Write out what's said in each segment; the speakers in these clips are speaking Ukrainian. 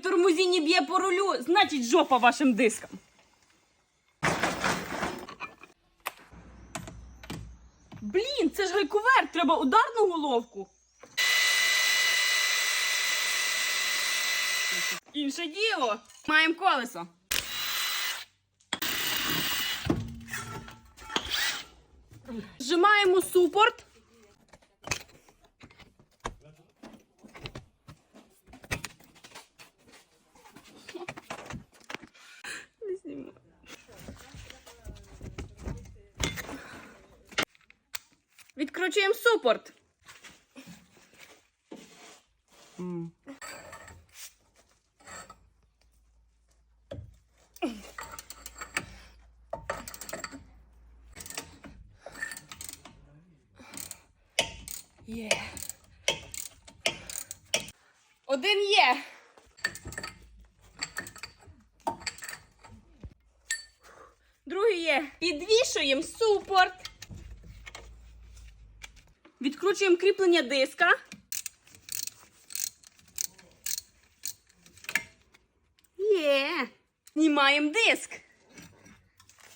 тормозінні б'є по рулю, значить жопа вашим дискам. Блін, це ж гайковер, треба ударну головку. Інше діло. Маємо колесо. Зжимаємо супорт. Відкручуємо супорт. Є. Один є. Другий є. Підвішуємо супорт. Відкручуємо кріплення диска. Є. Знімаємо диск.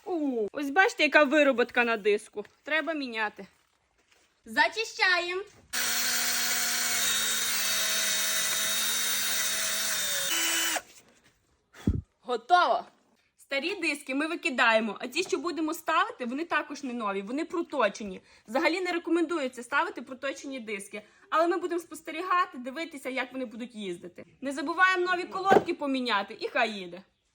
У, ось бачите, яка вироботка на диску. Треба міняти. Зачищаємо. Готово. Старі диски ми викидаємо, а ті, що будемо ставити, вони також не нові, вони проточені. Взагалі не рекомендується ставити проточені диски. Але ми будемо спостерігати, дивитися, як вони будуть їздити. Не забуваємо нові колодки поміняти і хай їде.